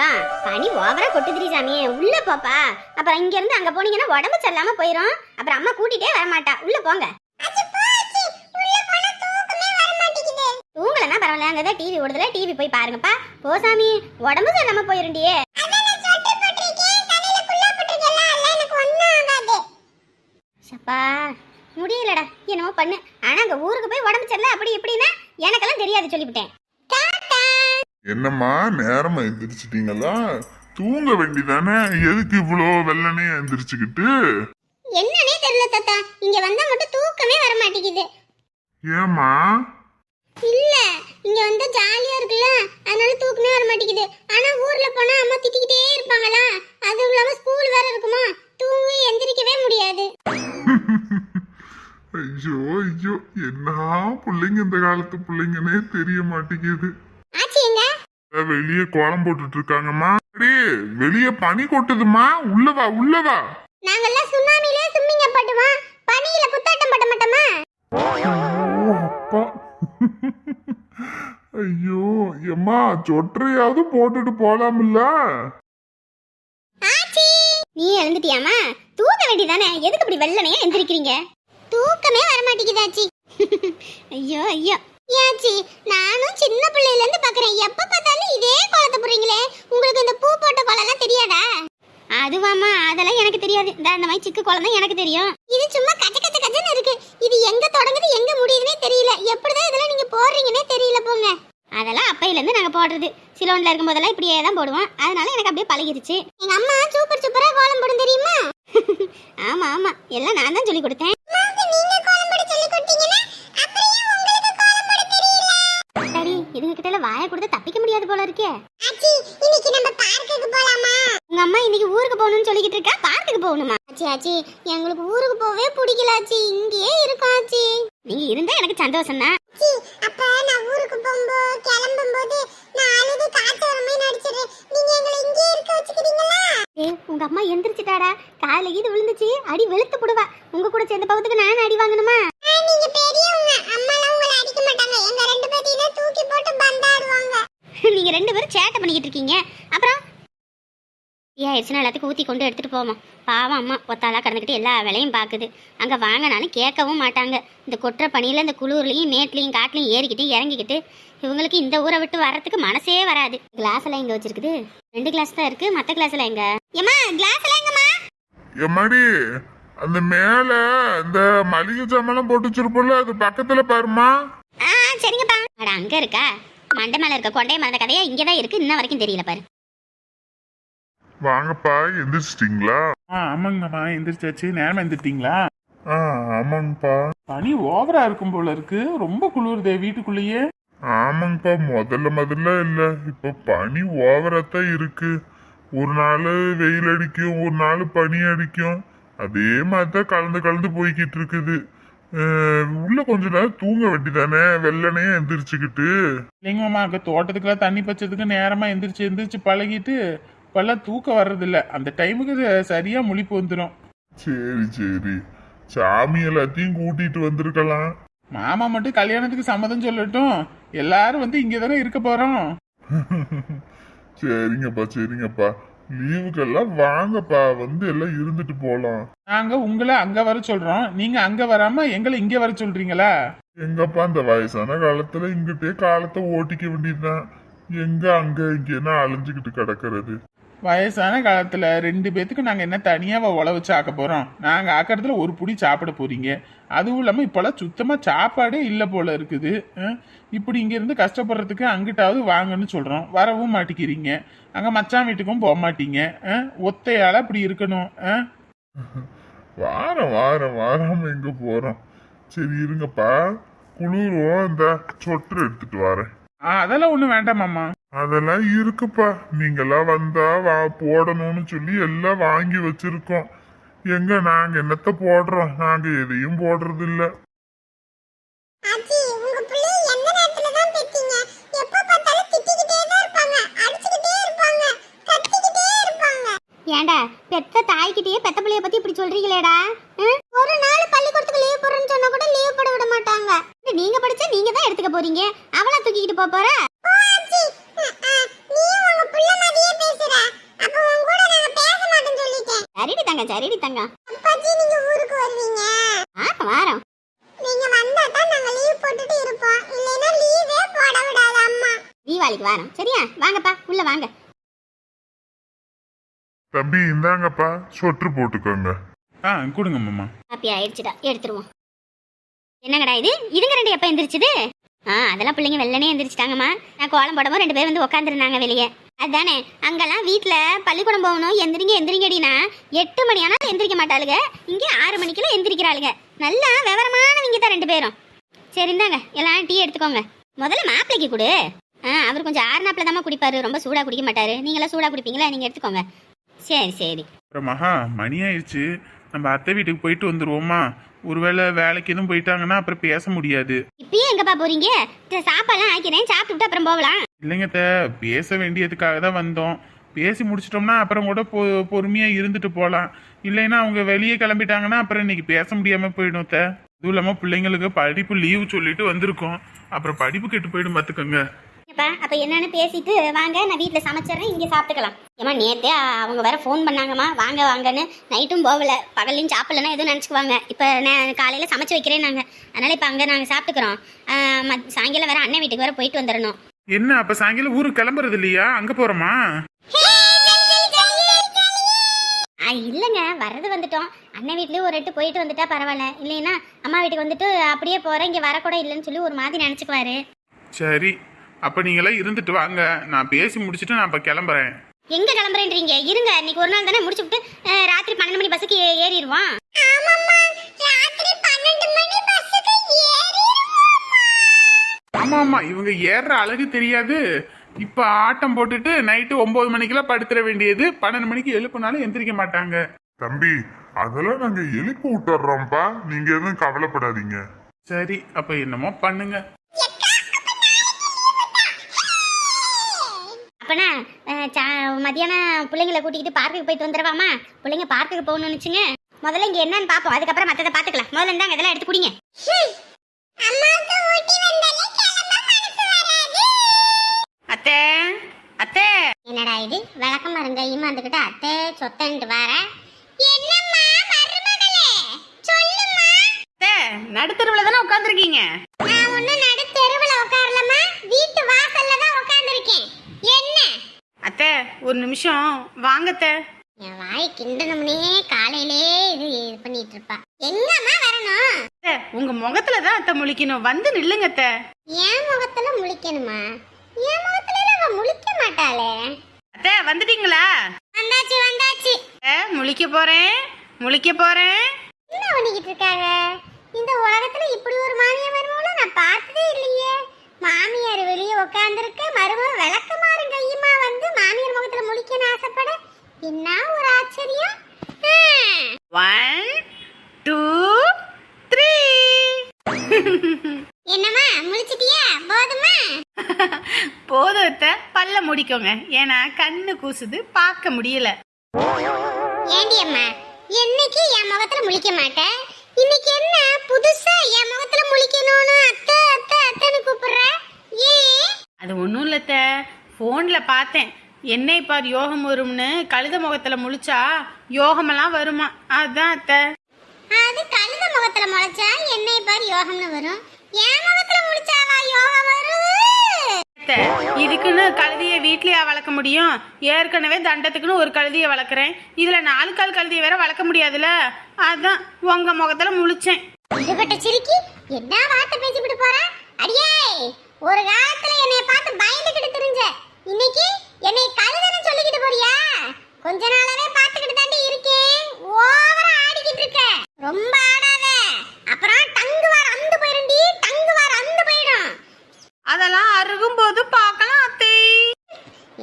பனி ஓவரா கொட்டுதிரி சாமி உள்ள போப்பா. அப்புறம் இங்க இருந்து அங்க போனீங்கன்னா உடம்பு சரியில்லாம போயிரும். அப்புறம் அம்மா கூட்டிட்டே வர மாட்டா. உள்ள போங்க. தூங்கலன்னா பரவாயில்ல. அங்கதான் டிவி ஓடுதுல. டிவி போய் பாருங்கப்பா. போ சாமி. உடம்பு சரியில்லாம போயிருண்டியே சப்பா முடியலடா. என்னமோ பண்ணு. ஆனா அங்க ஊருக்கு போய் உடம்பு சரியில்லை. அப்படி இப்படின்னா எனக்கெல்லாம் தெரியாது சொல்லிவிட்டேன். என்னம்மா நேரமா எந்திரிச்சிட்டீங்களா? தூங்க வேண்டிதானே? எதுக்கு இவ்வளோ வெள்ளனே எந்திரிச்சுக்கிட்டு? என்னன்னே தெரியல தாத்தா. இங்க வந்தா மட்டும் தூக்கமே வர மாட்டேங்குது ஏம்மா? இல்ல இங்க வந்தா ஜாலியா இருக்குல்ல. அதனால தூக்கமே வர மாட்டேங்குது ஆனா ஊர்ல போனா அம்மா திட்டிக்கிட்டே இருப்பாங்களா? அதுவும் இல்லாம ஸ்கூல் வேற இருக்குமா? தூங்கி எந்திரிக்கவே முடியாது. ஐயோ ஐயோ என்ன பிள்ளைங்க இந்த காலத்து பிள்ளைங்கன்னே தெரிய மாட்டேங்குது. ஆச்சி எங்க வெளியே கோலம் போட்டுட்டு இருக்காங்கம்மா அடே வெளியே பனி கொட்டுதுமா உள்ள வா உள்ள வா. நாங்கெல்லாம் சுனாமிலே சும்மிங்க பட்டுவோம். பனியில புத்தாட்டம் பட்ட மாட்டோமா? அப்பா. ஐயோ எம்மா சொற்றையாவது போட்டுட்டு போலாம்ல ஆச்சி! நீ எழுந்துட்டியாமா தூங்க வேண்டியதானே எதுக்கு இப்படி வெள்ளனையா எந்திரிக்கிறீங்க? தூக்கமே வர மாட்டேங்குது ஆச்சி. ஐயோ ஐயோ. ஏச்சி நானும் சின்ன பிள்ளையில இருந்து பாக்குறேன் எப்ப பார்த்தாலும் இதே கோலத்தை போடுறீங்களே உங்களுக்கு இந்த பூ போட்ட கோலம்லாம் தெரியாதா அதுவாமா அதெல்லாம் எனக்கு தெரியாது இந்த மாதிரி சிக்கு குழந்தை எனக்கு தெரியும். இது சும்மா கச்ச கச்ச கச்சன்னு இருக்கு. இது எங்க தொடங்குது எங்க முடியுதுனே தெரியல. எப்படிதான் இதெல்லாம் நீங்க போடுறீங்கன்னே தெரியல போங்க. அதெல்லாம் அப்பையில இருந்து நாங்க போடுறது. சிலோன்ல இருக்கும் போதெல்லாம் இப்படியே தான் போடுவோம். அதனால எனக்கு அப்படியே பழகிருச்சு. எங்க அம்மா சூப்பர் சூப்பரா கோலம் போடும் தெரியுமா? ஆமா ஆமா. எல்லாம் நான் தான் சொல்லி கொடுத்தேன். கிட்ட எல்லாம் வாயை கொடுத்து தப்பிக்க முடியாது போல இருக்கே. ஆச்சி இன்னைக்கு நம்ம பார்க்குக்கு போலாமா? உங்க அம்மா இன்னைக்கு ஊருக்கு போகணும்னு சொல்லிக்கிட்டு இருக்கா? பார்க்குக்கு போகணுமா? ஆச்சி ஆச்சி எங்களுக்கு ஊருக்கு போவே பிடிக்கல ஆச்சி இங்கேயே இருக்கோம் ஆச்சி நீங்க இருந்தா எனக்கு சந்தோஷம் தான் அப்ப நான் ஊருக்கு போகும்போது கிளம்பும்போது நான் அழுது காத்து வர மாதிரி நடிச்சிடுறேன் நீங்க எங்களை இங்கே இருக்க வச்சுக்கிறீங்களா? ஏய் உங்க அம்மா எந்திரிச்சிட்டாடா. காலைல இது விழுந்துச்சு அடி வெளுத்து போடுவா. உங்க கூட சேர்ந்த பகுத்துக்கு நான் அடி வாங்கணுமா? நீங்க பெரியவங்க. அம்மாலாம் உங்களை அடிக்க மாட்டாங்க. எங்க ரெண்டு பந்தாடுவாங்க சேட்டை பண்ணிக்கிட்டு இருக்கீங்க. அப்புறம்? ஏன் ஆயிடுச்சுன்னா எல்லாத்துக்கும் ஊற்றி கொண்டு எடுத்துகிட்டு போவோம் பாவம் அம்மா ஒத்தாளாக கடந்துக்கிட்டு எல்லா வேலையும் பார்க்குது அங்கே வாங்கினாலும் கேட்கவும் மாட்டாங்க. இந்த கொட்டுற பனியில் இந்த குளூர்லேயும் மேட்லேயும் காட்டுலையும் ஏறிக்கிட்டு இறங்கிக்கிட்டு இவங்களுக்கு இந்த ஊரை விட்டு வர்றதுக்கு மனசே வராது. கிளாஸ் எல்லாம் எங்கே வச்சிருக்குது? ரெண்டு கிளாஸ் தான் இருக்குது மற்ற கிளாஸ் எல்லாம் எங்க? ஏம்மா கிளாஸ் எல்லாம் எங்கம்மா? எம்மாடி அந்த மேல இந்த மளிகை சாமான் போட்டு வச்சிருப்போம்ல அது பக்கத்துல பாருமா ஆ சரிங்கப்பா. அட அங்கே இருக்கா? மண்டை மேலே இருக்க கொண்டை மறந்த கதையா இங்கே தான் இருக்குது இன்ன வரைக்கும் தெரியல பாரு. வாங்கப்பா எந்திரிச்சிட்டிங்களா? ஆ ஆமாங்கம்மா எந்திரிச்சாச்சு. நேரமா எந்திரிட்டீங்களா ஆ ஆமாங்கப்பா. பனி ஓவரா இருக்கும் போல இருக்கு. ரொம்ப குளிருதே வீட்டுக்குள்ளேயே. ஆமாங்கப்பா முதல்ல முதல்ல இல்ல. இப்ப பனி ஓவராத்தான் இருக்கு. ஒரு நாள் வெயில் அடிக்கும் ஒரு நாள் பனி அடிக்கும். அதே மாதிரி தான் கலந்து கலந்து போய்கிட்டு இருக்குது. உள்ள கொஞ்ச நேரம் தூங்க வேண்டிதானே வெள்ளனே எந்திரிச்சுக்கிட்டு. இல்லைங்கம்மா அங்க தோட்டத்துக்குலாம் தண்ணி பச்சதுக்கு நேரமா எந்திரிச்சு எந்திரிச்சு பழகிட்டு இப்பெல்லாம் தூக்கம் வர்றதில்ல. அந்த டைமுக்கு இது சரியா முழிப்பு வந்துடும் சரி சரி. சாமி எல்லாத்தையும் கூட்டிட்டு வந்திருக்கலாம். மாமா மட்டும் கல்யாணத்துக்கு சம்மதம் சொல்லட்டும். எல்லாரும் வந்து இங்கே தானே இருக்க போறோம். சரிங்கப்பா சரிங்கப்பா. லீவுக்கெல்லாம் வாங்கப்பா வந்து எல்லாம் இருந்துட்டு போலாம். நாங்க உங்களை அங்க வர சொல்றோம். நீங்க அங்க வராம எங்களை இங்க வர சொல்றீங்களா? எங்கப்பா இந்த வயசான காலத்துல இங்கிட்டே காலத்தை ஓட்டிக்க வேண்டியதுதான். எங்க அங்க இங்கன்னா அலைஞ்சுக்கிட்டு கிடக்கிறது. வயசான காலத்துல ரெண்டு பேத்துக்கு நாங்க என்ன தனியாவா உழ வச்சு ஆக்க போறோம்? நாங்க ஆக்கறதுல ஒரு புடி சாப்பிட போறீங்க. அதுவும் இல்லாம இப்பெல்லாம் சுத்தமா சாப்பாடே இல்ல போல இருக்குது. இப்படி இங்க இருந்து கஷ்டப்படுறதுக்கு அங்கிட்டாவது வாங்கன்னு சொல்றோம். வரவும் மாட்டேங்கிறீங்க. அங்க மச்சான் வீட்டுக்கும் போக மாட்டீங்க. ஒத்தையால அப்படி இருக்கணும். வாரம் வாரம் வாரம் எங்க போறோம். சரி இருங்கப்பா. குளிரும் இந்த சொட்டர் எடுத்துட்டு வரேன். அதெல்லாம் ஒண்ணும் வேண்டாம் மாமா. அதெல்லாம் இருக்குப்பா. நீங்கெல்லாம் வந்தா வா போடணும்னு சொல்லி எல்லாம் வாங்கி வச்சிருக்கோம். எங்க நாங்க என்னத்த போடுறோம்? நாங்க எதையும் போடுறது இல்ல ஆச்சி உங்க பிள்ளை எந்த நேரத்துல தான் பெத்தீங்க? எப்ப பார்த்தாலும் திட்டிக்கிட்டே தான் இருப்பாங்க. அடிச்சுக்கிட்டே இருப்பாங்க. கத்திக்கிட்டே இருப்பாங்க. ஏண்டா பெத்த தாய்கிட்டயே பெத்த பிள்ளைய பத்தி இப்படி சொல்றீங்களேடா? ஒரு நாள் பள்ளிக்கூடத்துக்கு லீவ் போடுறேன்னு சொன்னா கூட லீவ் போட விட மாட்டாங்க. நீங்க படிச்சா நீங்க தான் எடுத்துக்க போறீங்க. அவளா தூக்கிக்கிட்டு போற நீ உங்க புள்ள மாதிரியே அப்பாச்சி நீங்க ஊருக்கு வருவீங்க. வாரம் வாரம். நீங்க வந்தா தான் நாங்க லீவ் போட்டுட்டு இருப்போம். இல்லைன்னா லீவே போட விடாது அம்மா. தீபாவளிக்கு வாரம். சரியா? வாங்கப்பா உள்ள வாங்க. தம்பி இந்தாங்கப்பா. சொட்டு போட்டுக்கோங்க. ஆ கொடுங்க மாமா. ஹாப்பி ஆயிடுச்சுடா. எடுத்துருவோம். என்னங்கடா இது? இதுங்க ரெண்டு எப்போ எந்திரிச்சுது? ஆ அதெல்லாம் பிள்ளைங்க வெள்ளனே எந்திரிச்சிட்டாங்கம்மா. நான் கோலம் போடவும் ரெண்டு பேரும் வந்து உட்காந்துருந்தாங்க வெளியே. அதானே அங்கெல்லாம் வீட்டில் பள்ளிக்கூடம் போகணும் எந்திரிங்க எந்திரிங்கடினா எட்டு மணி ஆனால் எந்திரிக்க மாட்டாளுங்க இங்கே ஆறு மணிக்கெல்லாம் எந்திரிக்கிறாளுங்க நல்லா விவரமானவங்க தான் ரெண்டு பேரும். சரி இந்தாங்க எல்லாம் டீ எடுத்துக்கோங்க. முதல்ல மாப்பிளைக்கு கொடு. ஆ அவர் கொஞ்சம் ஆறுனாப்பில் தான் குடிப்பாரு. ரொம்ப சூடாக குடிக்க மாட்டாரு. நீங்களாம் சூடாக குடிப்பீங்களா? நீங்கள் எடுத்துக்கோங்க. சரி சரி. அப்புறம் மகா மணி ஆயிடுச்சு. நம்ம அத்தை வீட்டுக்கு போயிட்டு வந்துருவோமா? ஒருவேளை வேலைக்கு எதுவும் போயிட்டாங்கன்னா அப்புறம் பேச முடியாது. இப்பயே எங்கப்பா போறீங்க? சாப்பாடுலாம் ஆக்கிறேன் சாப்பிட்டுட்டு அப்புறம் போகலாம். இல்லைங்க அத்தை பேச வேண்டியதுக்காக தான் வந்தோம். பேசி முடிச்சிட்டோம்னா அப்புறம் கூட பொ பொறுமையாக இருந்துட்டு போகலாம். இல்லைன்னா அவங்க வெளியே கிளம்பிட்டாங்கன்னா அப்புறம் இன்னைக்கு பேச முடியாமல் போயிடும் அத்தை. அதுவும் இல்லாமல் பிள்ளைங்களுக்கு படிப்பு லீவு சொல்லிட்டு வந்திருக்கோம். அப்புறம் படிப்பு கெட்டு போயிடும் பார்த்துக்கோங்க அப்பா அப்ப என்னன்னு பேசிட்டு வாங்க நான் வீட்ல சமைச்சிடுறேன் இங்க சாப்பிட்டுக்கலாம். ஏமா அ- அவங்க வேற ஃபோன் பண்ணாங்கம்மா வாங்க வாங்கன்னு. நைட்டும் போகல. பகல்லையும் சாப்பிடலன்னா எதுவும் நினச்சிக்குவாங்க. இப்போ நான் காலையில சமைச்சு வைக்கிறேன் நாங்க அதனால இப்போ அங்கே நாங்கள் சாப்பிட்டுக்கிறோம். சாயங்காலம் வேற அண்ணன் வீட்டுக்கு வேற போயிட்டு வந்துடணும் என்ன அப்போ சாயங்காலம் ஊருக்கு கிளம்புறது இல்லையா? அங்கே போகிறோமா இல்லைங்க வர்றது வந்துட்டோம். அண்ணன் வீட்லயும் ஒரு எட்டு போயிட்டு வந்துட்டா பரவாயில்ல. இல்லைன்னா அம்மா வீட்டுக்கு வந்துட்டு அப்படியே போறேன் இங்க வரக்கூட இல்லைன்னு சொல்லி ஒரு மாதிரி நினச்சிக்குவாரு. சரி. அப்போ நீங்களாம் இருந்துட்டு வாங்க. நான் பேசி முடிச்சுட்டு நான் இப்போ கிளம்புறேன். எங்க கிளம்புறேன்றீங்க? இருங்க இன்னைக்கு ஒரு நாள் தானே முடிச்சுட்டு அஹ், ராத்திரி பன்னெண்டு மணி பஸ்ஸுக்கு ஏ- ஏறிடுவோம். ஆமாம்மா ராத்திரி பன்னெண்டு மணி பஸ்ஸுக்கு ஏறி ஆமா ஆமா இவங்க ஏறுற அழகு தெரியாது. இப்ப ஆட்டம் போட்டுட்டு நைட்டு ஒன்பது மணிக்கெல்லாம் படுத்துற வேண்டியது. பன்னெண்டு மணிக்கு எழுப்புனாலும் எந்திரிக்க மாட்டாங்க. தம்பி அதெல்லாம் நாங்க எழுப்பி விட்டுறோம்ப்பா. நீங்க எதுவும் கவலைப்படாதீங்க. சரி அப்ப என்னமோ பண்ணுங்க. அப்பனா சா- மத்தியானம் பிள்ளைங்களை கூட்டிக்கிட்டு பார்க்குக்கு போயிட்டு வந்துடுவாமா? பிள்ளைங்க பார்க்குக்கு போகணும்னு வச்சுங்க. முதல்ல இங்க என்னன்னு பார்ப்போம் அதுக்கப்புறம் மற்றதை பார்த்துக்கலாம் முதல்ல இருந்தாங்க இதெல்லாம் எடுத்து குடிங்க. அத்தை அத்தை. என்னடா இது? விளக்கம் மருங்க ஈமாந்துக்கிட்ட அத்தை சொத்தன்ட்டு வர? என்னம்மா மருமகளே? சொல்லும்மா. அத்தை நடுத்தருவில் தானே உட்காந்துருக்கீங்க நான் ஒன்னும் நடு தெருவுல உட்காரலம்மா. வீட்டு வாசல்ல தான் உட்கார்ந்திருக்கேன். என்ன? அத்தை ஒரு நிமிஷம் வாங்கத்தை என் வாய் கிண்டனம்னே காலையிலே இது இது பண்ணிட்டு இருப்பா. எங்கம்மா வரணும்? அத்தை உங்க முகத்துல தான் அத்தை முழிக்கணும். வந்து நில்லுங்க அத்தை. என் முகத்துல முழிக்கணுமா? என் முகத்துல எல்லாம் அவ முழிக்க மாட்டாளே. அத்தை வந்துட்டீங்களா? வந்தாச்சு வந்தாச்சு. அத்தை, முழிக்க போறேன். முழிக்க போறேன். என்ன பண்ணிக்கிட்டு இருக்காங்க? இந்த உலகத்துல இப்படி ஒரு மாமியார் மருமகளும் நான் பார்த்ததே இல்லையே. மாமியார் வெளியே உட்காந்துருக்க மருமக விளக்கமாறு கையுமா வந்து மாமியார் முகத்துல முழிக்கன்னு ஆசைப்பட. என்ன ஒரு ஆச்சரியம். ஒன் டூ த்ரீ என்னம்மா முழிச்சிட்டியா? போதுமா? அத்தை. பல்ல முடிக்கோங்க. ஏன்னா கண்ணு கூசுது பார்க்க முடியல. ஏண்டி அம்மா என்னைக்கு என் முகத்துல முழிக்க மாட்டேன் இன்னைக்கு என்ன புதுசா என் முகத்துல முழிக்கணும்னு அத்தை அத்தை அத்தைன்னு கூப்பிடுற ஏன் அது ஒன்றும் இல்லை அத்தை ஃபோனில் பார்த்தேன். என்னை பார் யோகம் வரும்னு கழுத முகத்தில் முழிச்சா யோகமெல்லாம் வருமா? அதான் அத்தை அது கழுத முகத்துல முளைச்சா என்னை பாரு யோகம்னு வரும். என் முகத்துல முழிச்சாவா யோகம் வரும் அத்தை இதுக்குன்னு கழுதியை வீட்லயா வளர்க்க முடியும்? ஏற்கனவே தண்டத்துக்குன்னு ஒரு கழுதியை வளர்க்குறேன். இதில் நாலு கால் கழுதியை வேற வளர்க்க முடியாதுல்ல அதான் உங்க முகத்துல முழிச்சேன். இதுபட்ட சிரிக்கி என்ன வார்த்தை பேசிக்கிட்டு போற? அடியே! ஒரு காலத்துல என்னைய பார்த்து பயந்துகிட்டு தெரிஞ்ச. இன்னைக்கு என்னை கழுதன்னு சொல்லிக்கிட்டு போறியா? கொஞ்ச நாளாவே பார்த்துக்கிட்டு தாண்டி இருக்கேன். ஓவரா ஆடிக்கிட்டு இருக்க. ரொம்ப ஆடாத. அப்புறம் டங்கு வார அந்து போயிருண்டி. டங்கு வார அந்து போயிடும். அதெல்லாம் அருகும் போது பார்க்கலாம் அத்தை.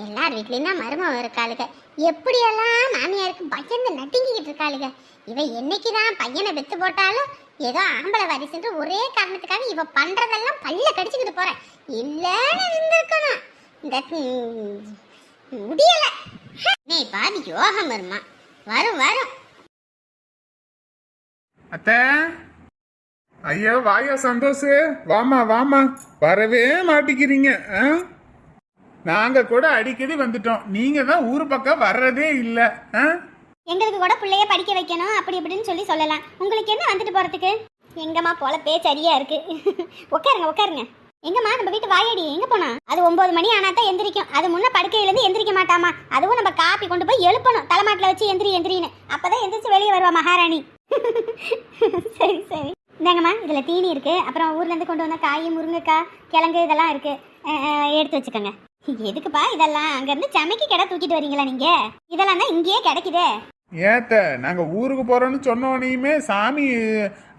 எல்லார் வீட்லயும் தான் மருமகம் இருக்காளுக. எப்படியெல்லாம் மாமியாருக்கு பயந்து நட்டிங்கிட்டு இருக்காளுக. இவ என்னைக்குதான் பையனை பெத்து போட்டாலும் ஏதோ ஆம்பளை வாரிசுன்ற ஒரே காரணத்துக்காக இவ பண்றதெல்லாம் பல்ல கடிச்சுக்கிட்டு போறேன். இல்லன்னு இருந்திருக்கணும். இந்த முடியல. நீ பாதி யோகம் வருமா? வரும் வரும். அத்த. ஐயா வாயா சந்தோஷ். வாமா வாமா வரவே மாட்டிக்கிறீங்க ஆ? நாங்க கூட அடிக்கடி வந்துட்டோம். நீங்க தான் ஊர் பக்கம் வர்றதே இல்லை எங்களுக்கு கூட பிள்ளைய படிக்க வைக்கணும் அப்படி இப்படின்னு சொல்லி சொல்லலாம். உங்களுக்கு என்ன வந்துட்டு போறதுக்கு? எங்கம்மா போல பேச்சரியா இருக்கு. உட்காருங்க உட்காருங்க. எங்கம்மா நம்ம வீட்டு வாயடி எங்க போனா? அது ஒன்பது மணி ஆனா தான் எந்திரிக்கும். அது முன்ன படுக்கையில இருந்து எந்திரிக்க மாட்டாமா அதுவும் நம்ம காப்பி கொண்டு போய் எழுப்பணும். தலைமாட்டில் வச்சு எந்திரி எந்திரின்னு. அப்பதான் எந்திரிச்சு வெளியே வருவா மகாராணி. சரி சரி. இந்தாங்கம்மா இதுல தீனி இருக்கு. அப்புறம் ஊர்ல இருந்து கொண்டு வந்த காய் முருங்கைக்காய் கிழங்கு இதெல்லாம் இருக்கு. எடுத்து வச்சுக்கோங்க. எதுக்குப்பா இதெல்லாம்? அங்க இருந்து சமைக்க கடை தூக்கிட்டு வரீங்களா நீங்க? இதெல்லாம் தான் இங்கேயே கிடைக்குதே. ஏத்த நாங்க ஊருக்கு போறோம்னு சொன்னோனையுமே சாமி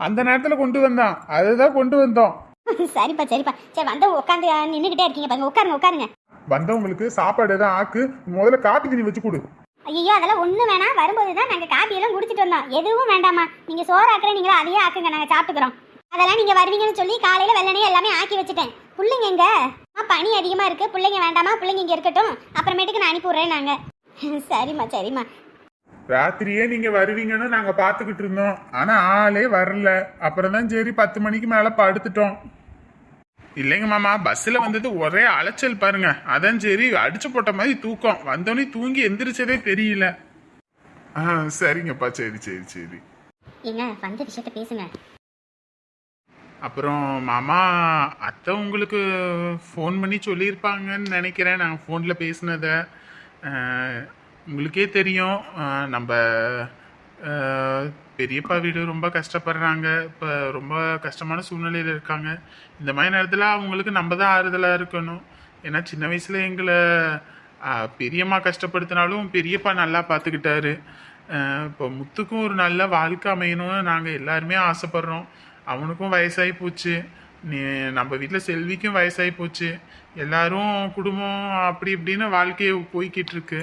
அந்த நேரத்துல கொண்டு வந்தான். அதுதான் கொண்டு வந்தோம். சரிப்பா சரிப்பா. சரி வந்து உட்காந்து நின்றுக்கிட்டே இருக்கீங்க பாருங்க. உட்காருங்க உட்காருங்க வந்தவங்களுக்கு சாப்பாடு எதாவது ஆக்கு முதல்ல காப்பி தண்ணி வச்சு கொடு. ஐயோ அதெல்லாம் ஒன்றும் வேணாம். வரும்போது தான் நாங்கள் காப்பியெல்லாம் குடிச்சிட்டு வந்தோம். எதுவும் வேண்டாமா நீங்கள் சோறு ஆக்குற நீங்களும் அதையே ஆக்குங்க. நாங்கள் சாப்பிட்டுக்கிறோம். அதெல்லாம் நீங்கள் வருவீங்கன்னு சொல்லி காலையில் வெள்ளனே எல்லாமே ஆக்கி வச்சுட்டேன். பிள்ளைங்க எங்க? ஆ பனி அதிகமாக இருக்குது பிள்ளைங்க வேண்டாமா? பிள்ளைங்க இங்கே இருக்கட்டும். அப்புறமேட்டுக்கு நான் அனுப்பி விட்றேன் நாங்கள் சரிம்மா சரிம்மா. ராத்திரியே நீங்க வருவீங்கன்னு நாங்க பாத்துக்கிட்டு இருந்தோம். ஆனா ஆளே வரல. அப்புறம் தான் சரி பத்து மணிக்கு மேல படுத்துட்டோம். இல்லைங்க மாமா பஸ்ல வந்தது ஒரே அலைச்சல் பாருங்க. அதான் சரி அடிச்சு போட்ட மாதிரி தூக்கம். வந்தோடனே தூங்கி எந்திரிச்சதே தெரியல. ஆ சரிங்கப்பா. சரி சரி சரி. ஏங்க வந்த விஷயத்த பேசுங்க. அப்புறம் மாமா அத்தை உங்களுக்கு ஃபோன் பண்ணி சொல்லியிருப்பாங்கன்னு நினைக்கிறேன். நான் ஃபோனில் பேசினதை. உங்களுக்கே தெரியும் நம்ம பெரியப்பா வீடு ரொம்ப கஷ்டப்படுறாங்க. இப்போ ரொம்ப கஷ்டமான சூழ்நிலையில் இருக்காங்க. இந்த மாதிரி நேரத்தில் அவங்களுக்கு நம்ம தான் ஆறுதலாக இருக்கணும். ஏன்னா சின்ன வயசில் எங்களை பெரியம்மா கஷ்டப்படுத்தினாலும் பெரியப்பா நல்லா பார்த்துக்கிட்டாரு இப்போ முத்துக்கும் ஒரு நல்ல வாழ்க்கை அமையணும்னு நாங்கள் எல்லாருமே ஆசைப்பட்றோம். அவனுக்கும் வயசாகி போச்சு. நீ நம்ம வீட்டில் செல்விக்கும் வயசாகி போச்சு. எல்லாரும் குடும்பம் அப்படி இப்படின்னு வாழ்க்கையை போய்கிட்டு இருக்கு.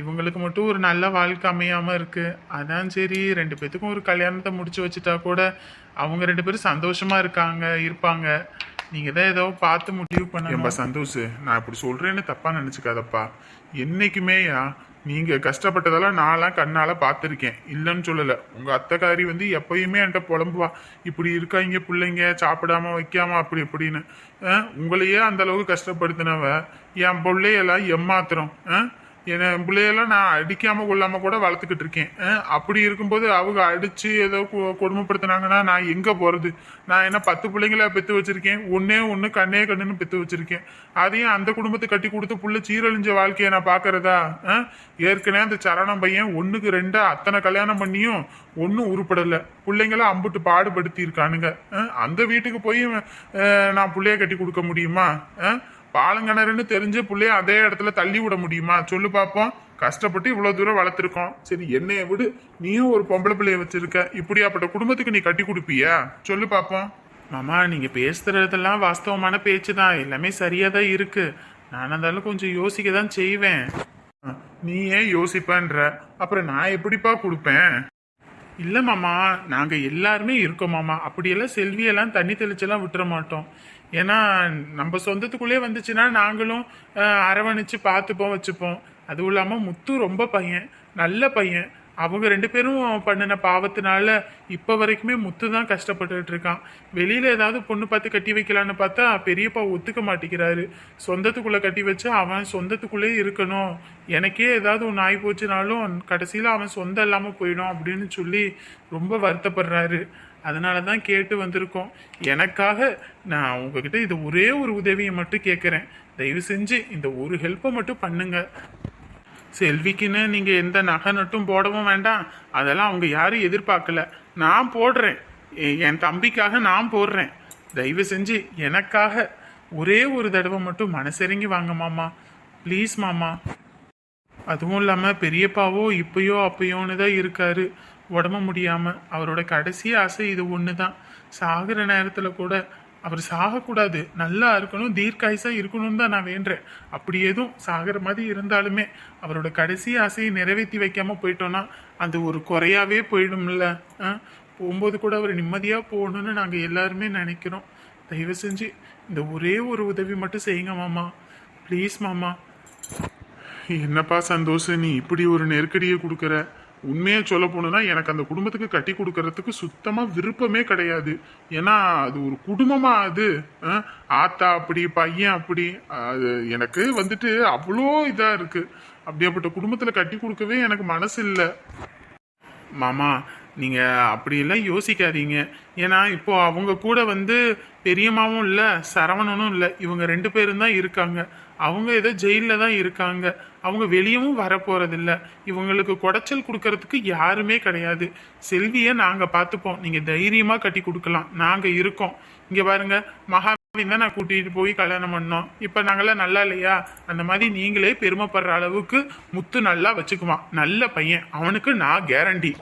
இவங்களுக்கு மட்டும் ஒரு நல்ல வாழ்க்கை அமையாமல் இருக்குது அதான் சரி ரெண்டு பேத்துக்கும் ஒரு கல்யாணத்தை முடிச்சு வச்சுட்டா கூட அவங்க ரெண்டு பேரும் சந்தோஷமாக இருக்காங்க இருப்பாங்க. நீங்கள் தான் ஏதோ பார்த்து முடிவு பண்ண சந்தோஷ் நான் இப்படி சொல்கிறேன்னு தப்பாக நினச்சிக்காதப்பா. என்றைக்குமேயா நீங்கள் கஷ்டப்பட்டதெல்லாம் நான்லாம் கண்ணால் பார்த்துருக்கேன். இல்லைன்னு சொல்லலை. உங்கள் அத்தைக்காரி வந்து எப்பயுமே என்கிட்ட புலம்புவா. இப்படி இருக்காங்க பிள்ளைங்க சாப்பிடாம வைக்காம அப்படி இப்படின்னு. உங்களையே அந்த அளவுக்கு கஷ்டப்படுத்தினவ என் பிள்ளையெல்லாம் எம்மாத்திரம் ஆ என்ன என் பிள்ளையெல்லாம் நான் அடிக்காம கொள்ளாம கூட வளர்த்துக்கிட்டு இருக்கேன். அப்படி இருக்கும்போது அவங்க அடிச்சு ஏதோ கொடுமைப்படுத்தினாங்கன்னா கொடுமைப்படுத்துனாங்கன்னா நான் எங்க போறது? நான் என்ன பத்து பிள்ளைங்கள பெத்து வச்சிருக்கேன்? ஒன்னே ஒன்று கண்ணே கண்ணுன்னு பெத்து வச்சிருக்கேன். அதையும் அந்த குடும்பத்தை கட்டி கொடுத்து புள்ள சீரழிஞ்ச வாழ்க்கையை நான் பாக்குறதா ஏற்கனவே அந்த சரணம் பையன் ஒண்ணுக்கு ரெண்டா அத்தனை கல்யாணம் பண்ணியும் ஒன்றும் உருப்படல. பிள்ளைங்கள அம்புட்டு பாடுபடுத்தி இருக்கானுங்க. அந்த வீட்டுக்கு போய் நான் பிள்ளைய கட்டி கொடுக்க முடியுமா? அஹ்? பாலங்கிணறுன்னு தெரிஞ்ச பிள்ளைய அதே இடத்துல தள்ளி விட முடியுமா? சொல்லு பார்ப்போம் கஷ்டப்பட்டு இவ்வளவு தூரம் வளர்த்துருக்கோம். சரி என்னைய விடு. நீயும் ஒரு பொம்பளை பிள்ளைய வச்சிருக்க. இப்படியாப்பட்ட குடும்பத்துக்கு நீ கட்டி கொடுப்பியா? சொல்லு பார்ப்போம் மாமா நீங்க பேசுறதெல்லாம் வாஸ்தவமான பேச்சு தான். எல்லாமே சரியா தான் இருக்கு. நான் இருந்தாலும் கொஞ்சம் யோசிக்க தான் செய்வேன். நீ ஏன் யோசிப்பன்ற? அப்புறம் நான் எப்படிப்பா கொடுப்பேன்? இல்லை மாமா நாங்கள் எல்லாருமே இருக்கோம் மாமா. அப்படியெல்லாம் செல்வியெல்லாம் தண்ணி தெளிச்செல்லாம் விட்டுற மாட்டோம். ஏன்னா நம்ம சொந்தத்துக்குள்ளே வந்துச்சுன்னா நாங்களும் அரவணைச்சு பார்த்துப்போம் வச்சுப்போம். அதுவும் இல்லாமல் முத்து ரொம்ப பையன். நல்ல பையன். அவங்க ரெண்டு பேரும் பண்ணின பாவத்தினால இப்போ வரைக்குமே முத்து தான் கஷ்டப்பட்டுட்டு இருக்கான். வெளியில் ஏதாவது பொண்ணு பார்த்து கட்டி வைக்கலான்னு பார்த்தா பெரியப்பா ஒத்துக்க மாட்டேங்கிறாரு. சொந்தத்துக்குள்ளே கட்டி வச்சு அவன் சொந்தத்துக்குள்ளே இருக்கணும். எனக்கே ஏதாவது ஒன்று ஆகி போச்சுனாலும் கடைசியில் அவன் சொந்தம் இல்லாமல் போயிடும் அப்படின்னு சொல்லி ரொம்ப வருத்தப்படுறாரு. அதனால தான் கேட்டு வந்திருக்கோம். எனக்காக நான் உங்ககிட்ட இது ஒரே ஒரு உதவியை மட்டும் கேட்குறேன் தயவு செஞ்சு இந்த ஒரு ஹெல்ப்பை மட்டும் பண்ணுங்க. செல்விக்குன்னு நீங்கள் எந்த நகை நட்டும் போடவும் வேண்டாம். அதெல்லாம் அவங்க யாரும் எதிர்பார்க்கல. நான் போடுறேன். எ- என் தம்பிக்காக நான் போடுறேன். தயவு செஞ்சு எனக்காக ஒரே ஒரு தடவை மட்டும் மனசிறங்கி வாங்க மாமா. ப்ளீஸ் மாமா. அதுவும் இல்லாமல் பெரியப்பாவோ இப்பயோ அப்பயோன்னு தான் இருக்காரு. உடம்பு முடியாமல் அவரோட கடைசி ஆசை இது ஒன்று தான் சாகிற நேரத்தில் கூட அவர் சாகக்கூடாது. நல்லா இருக்கணும் தீர்க்காயுசாக இருக்கணும்னு தான் நான் வேண்டுறேன் அப்படி எதுவும் சாகிற மாதிரி இருந்தாலுமே அவரோட கடைசி ஆசையை நிறைவேற்றி வைக்காமல் போயிட்டோன்னா அந்த ஒரு குறையாவே போயிடும்ல. ஆ? போகும்போது கூட அவர் நிம்மதியாக போகணும்னு நாங்கள் எல்லாருமே நினைக்கிறோம். தயவு செஞ்சு இந்த ஒரே ஒரு உதவி மட்டும் செய்யுங்க மாமா. ப்ளீஸ் மாமா. என்னப்பா சந்தோஷம் நீ இப்படி ஒரு நெருக்கடியை கொடுக்குற? உண்மையை சொல்ல போனோம்னா எனக்கு அந்த குடும்பத்துக்கு கட்டி கொடுக்கறதுக்கு சுத்தமாக விருப்பமே கிடையாது. ஏன்னா அது ஒரு குடும்பமாக அது. ஆத்தா அப்படி பையன் அப்படி. அது எனக்கு வந்துட்டு அவ்வளோ இதாக இருக்குது அப்படியாப்பட்ட குடும்பத்தில் கட்டி கொடுக்கவே எனக்கு மனசு இல்லை மாமா நீங்கள் அப்படியெல்லாம் யோசிக்காதீங்க. ஏன்னா இப்போ அவங்க கூட வந்து பெரியம்மாவும் இல்லை சரவணனும் இல்லை இவங்க ரெண்டு பேரும் தான் இருக்காங்க. அவங்க ஏதோ ஜெயிலில் தான் இருக்காங்க. அவங்க வெளியவும் வரப்போகிறதில்ல இவங்களுக்கு குடைச்சல் கொடுக்கறதுக்கு யாருமே கிடையாது. செல்வியை நாங்கள் பார்த்துப்போம். நீங்கள் தைரியமாக கட்டி கொடுக்கலாம். நாங்கள் இருக்கோம். இங்கே பாருங்க மகாவின் தான் நான் கூட்டிகிட்டு போய் கல்யாணம் பண்ணோம். இப்போ நாங்கெல்லாம் நல்லா இல்லையா? அந்த மாதிரி நீங்களே பெருமைப்படுற அளவுக்கு முத்து நல்லா வச்சுக்குவான். நல்ல பையன். அவனுக்கு நான் கேரண்டி